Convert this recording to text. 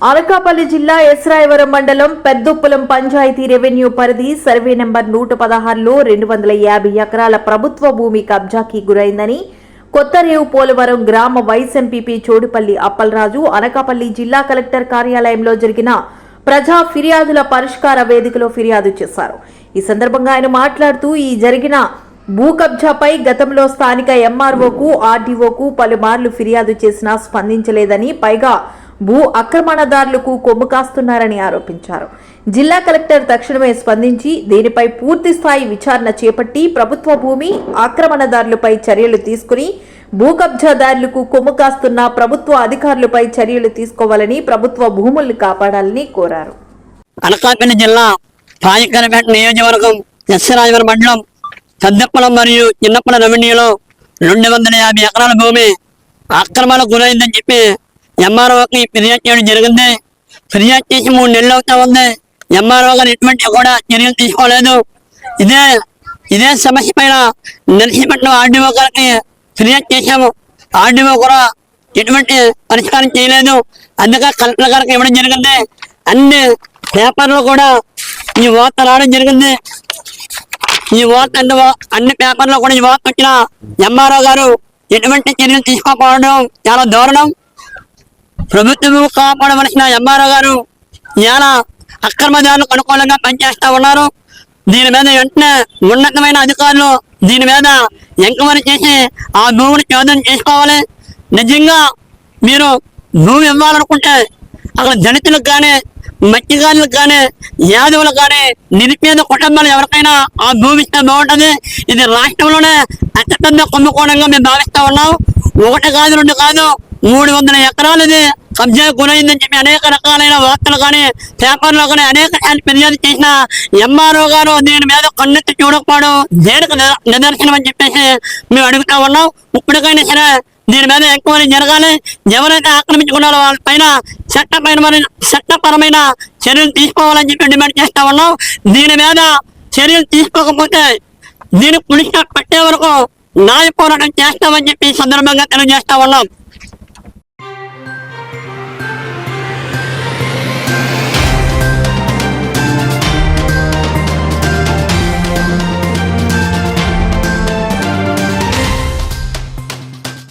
అనకాపల్లి జిల్లా ఎస్రాయవరం మండలం పెద్దొప్పులం పంచాయతీ రెవెన్యూ పరిధి సర్వే నెంబర్ నూట పదహారులో రెండు వందల యాభై ఎకరాల ప్రభుత్వ భూమి కబ్జాకి గురైందని కొత్త రేవు పోలవరం గ్రామ వైస్ ఎంపీపీ చోడుపల్లి అప్పలరాజు అనకాపల్లి జిల్లా కలెక్టర్ కార్యాలయంలో జరిగిన ప్రజా ఫిర్యాదుల పరిష్కార వేదికలో ఫిర్యాదు చేశారు. ఈ సందర్భంగా ఆయన మాట్లాడుతూ ఈ జరిగిన భూ కబ్జాపై గతంలో స్థానిక ఎంఆర్ఓకు ఆర్డీఓకు పలుమార్లు ఫిర్యాదు చేసినా స్పందించలేదని పైగా భూ ఆక్రమణదారులకు కొమ్ము కాస్తున్నారని ఆరోపించారు. జిల్లా కలెక్టర్ తక్షణమే స్పందించి దీనిపై పూర్తి స్థాయి విచారణ చేపట్టి ప్రభుత్వ భూమి ఆక్రమణదారులపై చర్యలు తీసుకుని భూ కబ్జాదారులకు కొమ్ము కాస్తున్న ప్రభుత్వ అధికారులపై చర్యలు తీసుకోవాలని ప్రభుత్వ భూముల్ని కాపాడాలని కోరారు. అనకాపల్లి జిల్లా పాయకరపేట నియోజకవర్గం ఎస్సరాజవరం మండలం పెద్దప్పలం మరియు చిన్నప్పల రెవెన్యూలో రెండు వందల యాభై ఎకరాల భూమి ఆక్రమణకు గురైందని చెప్పి ఎంఆర్ఓకి ఫిర్యాదు చేయడం జరిగింది. ఫిర్యాదు చేసి మూడు నెలలు అవుతా ఉంది. ఎంఆర్ఓ గారు ఎటువంటి కూడా చర్యలు తీసుకోలేదు. ఇదే ఇదే సమస్య పైన నరసింహపట్నం ఆర్డీఓ గారికి ఫిర్యాదు చేశాము. ఆర్డీఓ కూడా ఎటువంటి పరిష్కారం చేయలేదు. అందుకే కలెక్టర్ గారికి ఇవ్వడం జరిగింది. అన్ని పేపర్లు కూడా ఈ వార్త రావడం జరిగింది. ఈ వార్త అన్ని అన్ని పేపర్లో కూడా ఈ వార్త వచ్చిన ఎంఆర్ఓ గారు ఎటువంటి చర్యలు తీసుకోకపోవడం చాలా దారుణం. ప్రభుత్వము కాపాడవలసిన ఎంఆర్ఓ గారు ఇలా అక్రమదారులకు అనుకూలంగా పనిచేస్తా ఉన్నారు. దీని మీద వెంటనే ఉన్నతమైన అధికారులు దీని మీద ఎంక్వైరీ చేసి ఆ భూమిని చోదన చేసుకోవాలి. నిజంగా మీరు భూమి ఇవ్వాలనుకుంటే అక్కడ దళితులకు కానీ మత్స్యకారులకు కానీ యాదవులకు కానీ నిరుపేద కుటుంబాలు ఎవరికైనా ఆ భూమి ఇస్తే బాగుంటుంది. ఇది రాష్ట్రంలోనే అతిపెద్ద కుంభకోణంగా మేము భావిస్తా ఉన్నాం. ఒకటి కాదు రెండు కాదు మూడు వందల ఎకరాలు ఇది. కబ్జా గురైందని చెప్పి అనేక రకాలైన వార్తలు కానీ పేపర్లో కానీ అనేక ఫిర్యాదు చేసిన ఎంఆర్ఓ గారు దీని మీద కన్నెత్తి చూడకపోవడం దేనికి నిదర్శనం అని చెప్పేసి మేము అడుగుతా ఉన్నాం. ఇప్పటికైనా సరే దీని మీద ఎంక్వైరీ జరగాలి. ఎవరైతే ఆక్రమించుకున్నారో వాళ్ళ పైన చట్టపరమైన చట్టపరమైన చర్యలు తీసుకోవాలని చెప్పి డిమాండ్ చేస్తా ఉన్నాం. దీని మీద చర్యలు తీసుకోకపోతే దీని పులిస్ పట్టే వరకు న్యాయ పోరాటం చేస్తామని చెప్పి సందర్భంగా తెలియజేస్తా ఉన్నాం.